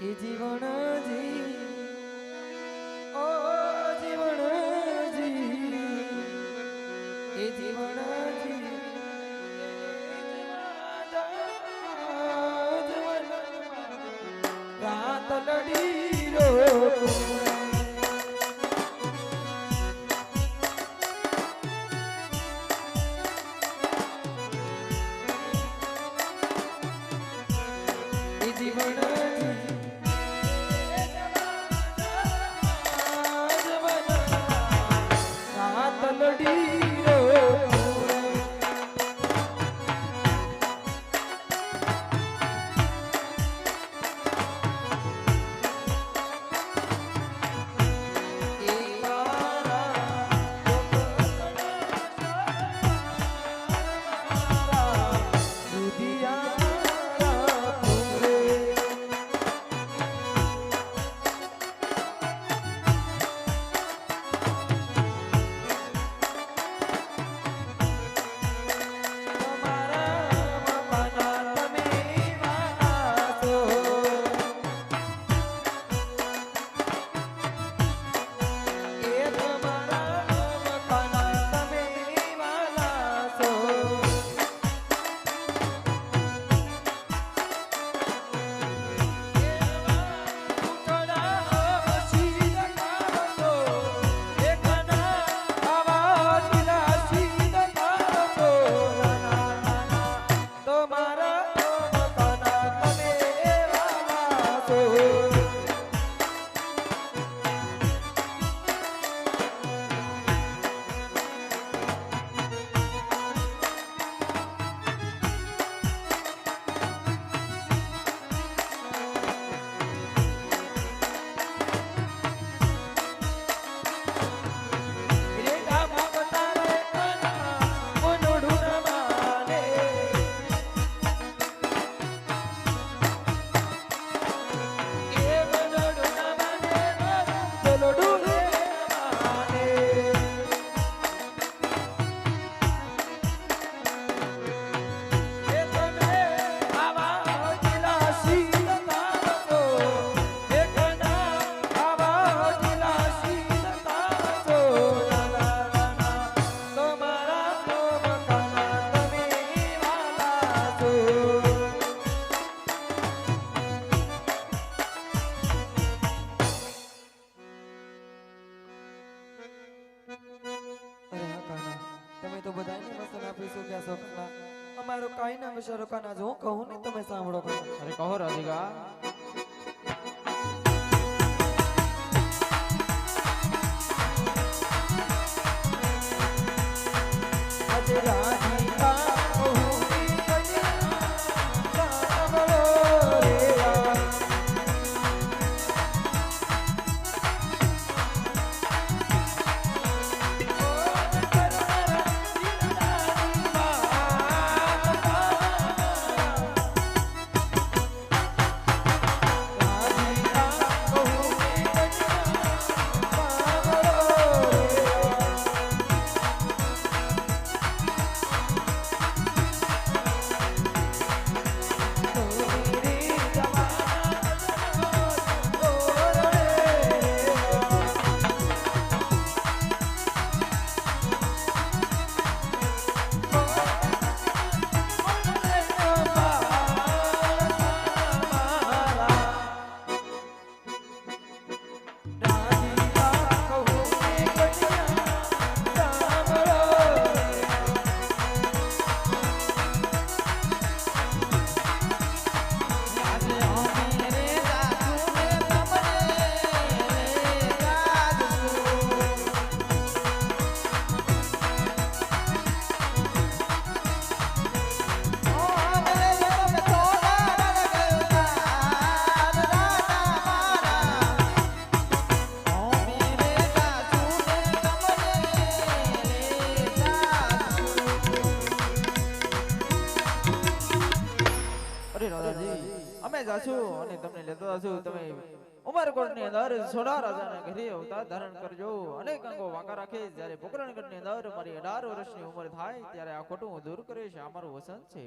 એ જીવણજી ઓ જીવણજી એ જીવણજી રાત લડી. રાત અમારો કાઈ ના વિશે રોકાના જો હું કહું ને તમે સાંભળો અરે કહો રાધિકા. આજે રાધિકા અમે જાશું અને તમને લેતા જાશું. તમે ઉમરકોટની અંદર સોડા રાજાના ઘરે અવતાર ધારણ કરજો. અનેક અંગો વાંકા રાખે જ્યારે પોકરણગઢની અંદર મારી અઢાર વર્ષની ઉંમર થાય, ત્યારે આ ખોટું હું દૂર કરીશ. આ મારું વસન છે.